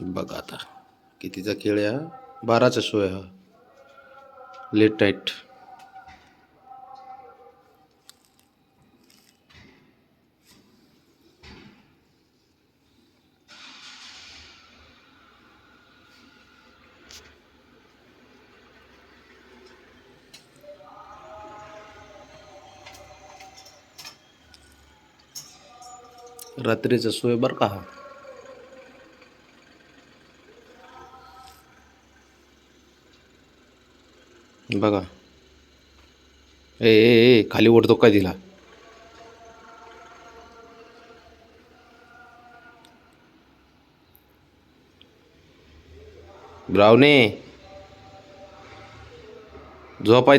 बघा आता. कितीचा खेळ आहे हा? बाराचा शो आहे हा. लेट टाईट रात्रीचा सोय बरं का हा? बघा. ए ए ए खाली ओढतो काय तिला? ब्रावणे झोपाय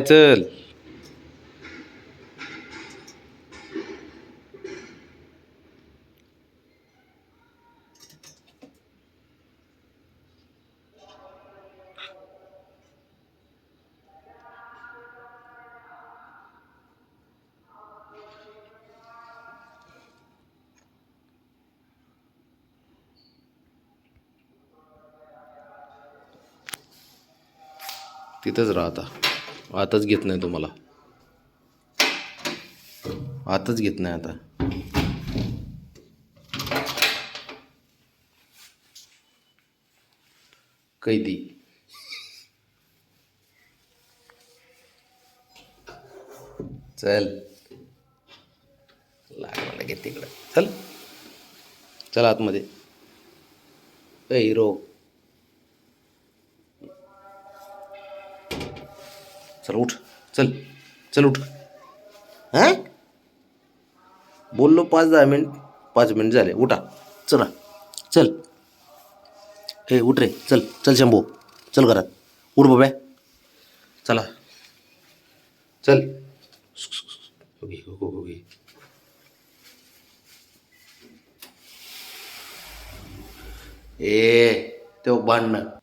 तिथंच राहता आताच घेत नाही तुम्हाला. आताच घेत नाही आता. कैदी. चल. लागला घे तिकडं. चल. चल आतमध्ये. ए हिरो. चल उठ. चल. चल उठ. हां? बोललो पाच दहा मिनिट पाच मिनिट झाले. उठा. चला. चल. हे उठ रे. चल. चल शंभू. चल घरात. उठ बाब्या चला. चल. ए त्यो भांडणं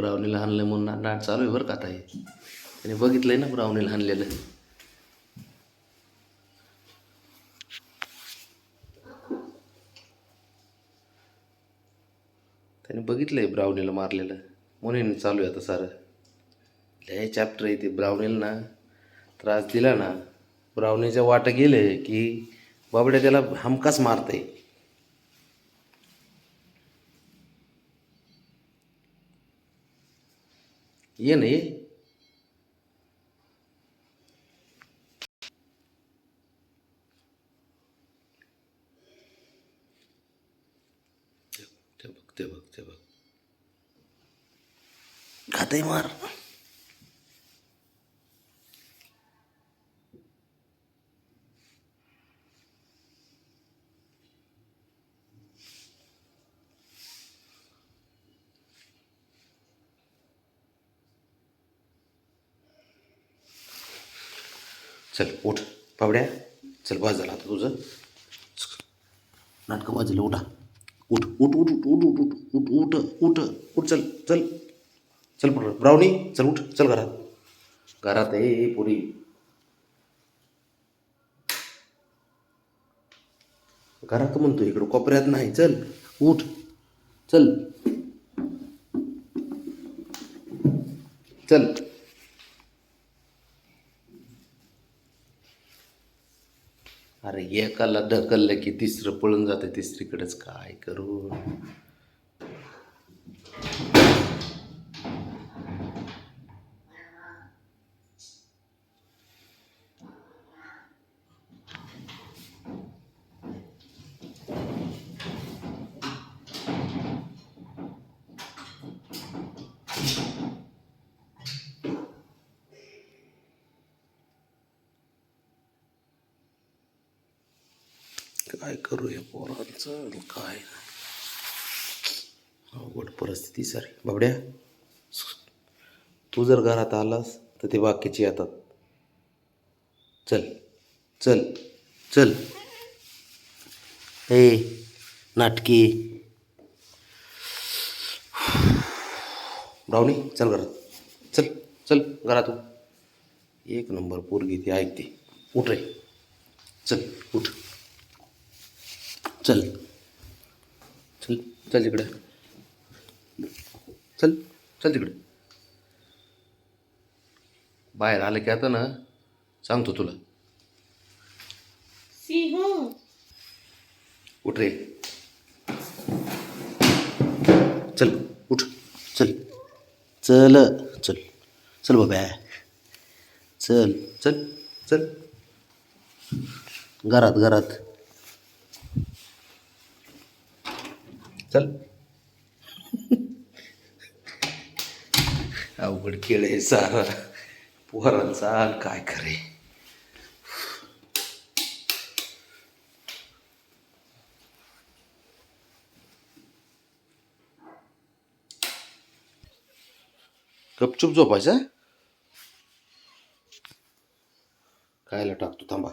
ब्रावणीला हाणलं म्हणून ना- नाट चालू आहे बरं का आता हे. त्याने बघितलंय ना ब्रावणीला हाणलेलं. त्याने बघितलंय ब्रावणीला मारलेलं. म्हणून चालू आहे आता सारं. लय चॅप्टर आहे ते. ब्रावणीला ना त्रास दिला ना ब्रावणीच्या वाट गेले की बाबड्या त्याला हमखास मारते ये ना ये ते बघ ते बघ ते बघ खाते मार चल उठ. पावड्या. चल बस झाला आता तुझं. नाटकं वाजलं उठा. उठ उठ उठ उठ उठ उठ उठ उठ उठ. उठ चल चल. चल पुढं ब्राउनी चल उठ. चल घरात. घरात ए पुरी. घरात म्हणतो इकडं कोपऱ्यात नाही. चल उठ. चल. चल. अरे एकाला ढकललं की तिसरं पळून जातं तिसरीकडेच काय करू काय करू या पोरांचं. आणि काय? अवघड परिस्थिती सारी. बाबड्या तू जर घरात आलास तर ते बाकीचे येतात. चल चल चल. ए नाटकी. ब्राउनी चल घरात. चल चल घरात एक नंबर पोरगी ती ऐकते. उठ रे. चल उठ. चल. चल चल तिकडे चल चल तिकडे. बाहेर आलं की आता ना सांगतो तुला. सिंह. उठ रे. चल उठ. चल. चल चल. चल बाबा. चल चल चल. घरात घरात. चल. अवघड खेळ आहे सारा. पोहरांचा काय करे? गपचूप झोपायचा? खायला टाकतो थांबा.